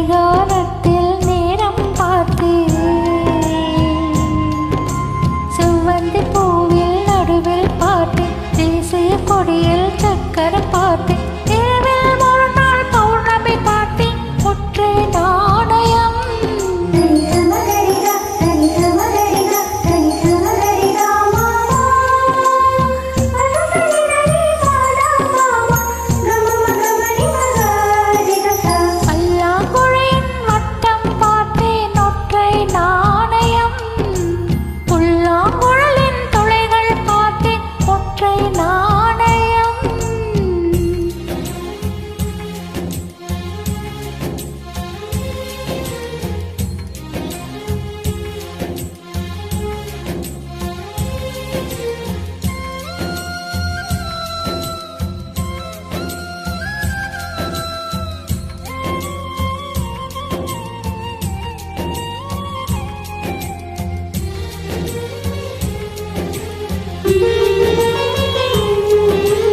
கடிகாரத்தில் நேரம் பார்த்து செவ்வந்தி பூவில் நடுவில் பார்த்தேன் தேசிய கொடியில் சக்கரம்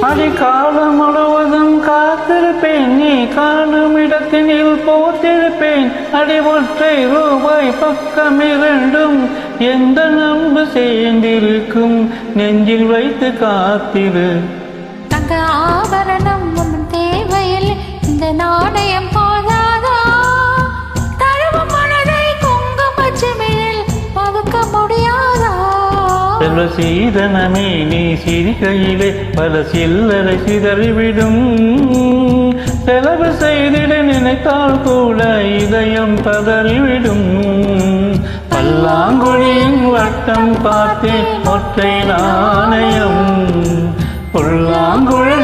அதிகாலம் முழுவதும் காத்திருப்பேன். நீ காணும் இடத்தினில் போத்திருப்பேன். அடி ஒற்றை ரூபாய் பக்கம் இரண்டும் எந்த நம்பு சேர்ந்திருக்கும்? நெஞ்சில் வைத்து காத்திரு. தங்க ஆபரணம் செல்வ சீதனமே நீ சிரிக்கையிலே பல சில்லறை சிதறிவிடும். செலவு செய்திட நினைத்தால் கூட இதயம் பதறிவிடும். பல்லாங்குழியின் வட்டம் பார்த்தேன் ஒற்றை நாணயம். புல்லாங்குழலின்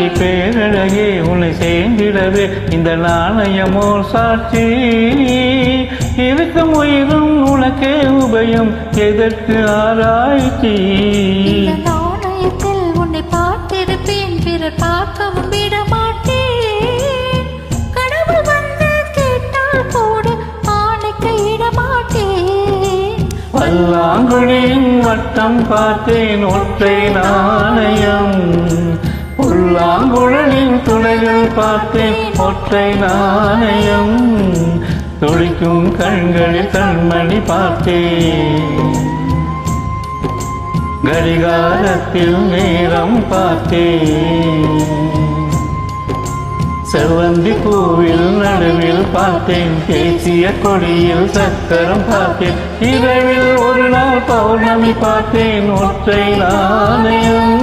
அடி பேரழகே உன்னை சேர்ந்திடவே இந்த நாணயமோ சாட்சி. இருக்கும் உயிரும் உனக்கே உபயம் எதற்கு ஆராய்ச்சி? நாணயத்தில் உன்னை பார்த்திருப்பேன் பிறர் பார்க்கவும் விட பல்லாங்குழியின் வட்டம் பார்த்தேன் ஒற்றை நாணயம். புல்லாங்குழலின் துளைகள் பார்த்தேன் ஒற்றை நாணயம் துடிக்கும் கண்களில் கண்மணி பார்த்தேன் கடிகாரத்தில் நேரம் பார்த்தேன் செவ்வந்தி பூவில் நடுவில் பார்த்தேன் பேசிய கொடியில் சக்கரம் பார்த்தேன் இரவில் ஒரு நாள் பௌர்ணமி பார்த்தேன் ஒற்றை நாணயம்